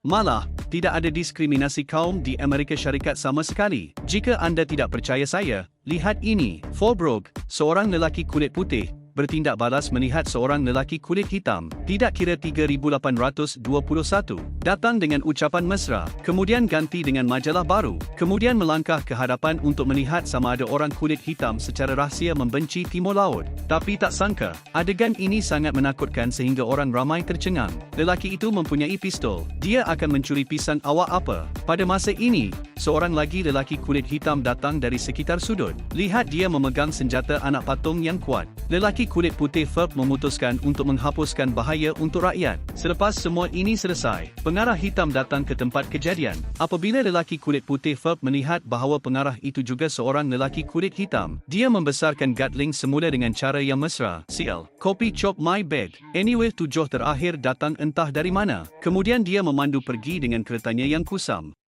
Malah, tidak ada diskriminasi kaum di Amerika Syarikat sama sekali. Jika anda tidak percaya saya, lihat ini. Forbrog, seorang lelaki kulit putih, bertindak balas melihat seorang lelaki kulit hitam, tidak kira 3821, datang dengan ucapan mesra, kemudian ganti dengan majalah baru, kemudian melangkah ke hadapan untuk melihat sama ada orang kulit hitam secara rahsia membenci Timur Laut. Tapi tak sangka, adegan ini sangat menakutkan sehingga orang ramai tercengang. Lelaki itu mempunyai pistol, dia akan mencuri pisang awak apa? Pada masa ini, seorang lagi lelaki kulit hitam datang dari sekitar sudut. Lihat dia memegang senjata anak patung yang kuat. Lelaki kulit putih Ferb memutuskan untuk menghapuskan bahaya untuk rakyat. Selepas semua ini selesai, pengarah hitam datang ke tempat kejadian. Apabila lelaki kulit putih Ferb melihat bahawa pengarah itu juga seorang lelaki kulit hitam, dia membesarkan Gatling semula dengan cara yang mesra. Sial, kopi chop my bed. Anyway tujuh terakhir datang entah dari mana. Kemudian dia memandu pergi dengan keretanya yang kusam.